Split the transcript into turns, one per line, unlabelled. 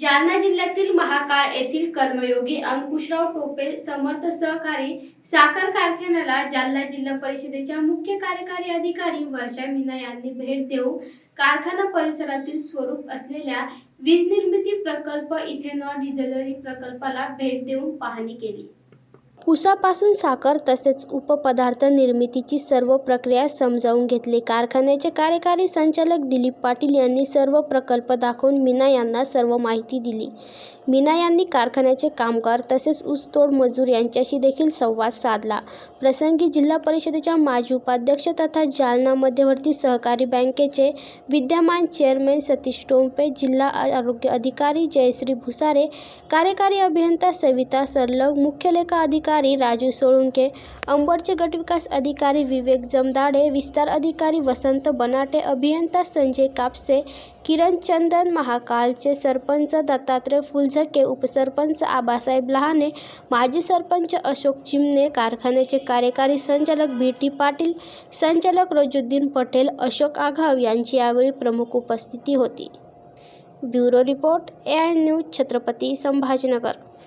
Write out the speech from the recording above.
जालना जिल्ह्यातील महाकाळ येथील कर्मयोगी अंकुशराव टोपे समर्थ सहकारी साखर कारखान्याला जालना जिल्हा परिषदेच्या मुख्य कार्यकारी अधिकारी वर्षा मीना यांनी भेट देऊन कारखाना परिसरातील स्वरूप असलेल्या वीज निर्मिती प्रकल्प इथेनॉल डिझेलरी प्रकल्पाला भेट देऊन पाहणी केली.
ऊसापासून साखर तसेच उपपदार्थ निर्मितीची सर्व प्रक्रिया समजावून घेतली. कारखान्याचे कार्यकारी संचालक दिलीप पाटील यांनी सर्व प्रकल्प दाखवून मीना यांना सर्व माहिती दिली. मीना यांनी कारखान्याचे कामगार तसेच ऊसतोड मजूर यांच्याशी देखील संवाद साधला. प्रसंगी जिल्हा परिषदेच्या माजी उपाध्यक्ष तथा जालना मध्यवर्ती सहकारी बँकेचे विद्यमान चेअरमन सतीश टोंपे जिल्हा आरोग्य अधिकारी जयश्री भुसारे कार्यकारी अभियंता सविता सरलग मुख्य लेखा अधिकारी राजू सोळुंके अंबडचे गटविकास अधिकारी विवेक जमदाडे विस्तार अधिकारी वसंत बनाटे अभियंता संजय कापसे किरण चंदन महाकालचे सरपंच दत्तात्रय फुलझके उपसरपंच आबासाहेब लहाने माजी सरपंच अशोक चिमणे कारखान्याचे कार्यकारी संचालक बी टी पाटील संचालक रोजुद्दीन पटेल अशोक आघाव यांची यावेळी प्रमुख उपस्थिती होती. Bureau report A I news Chhatrapati Sambhajinagar.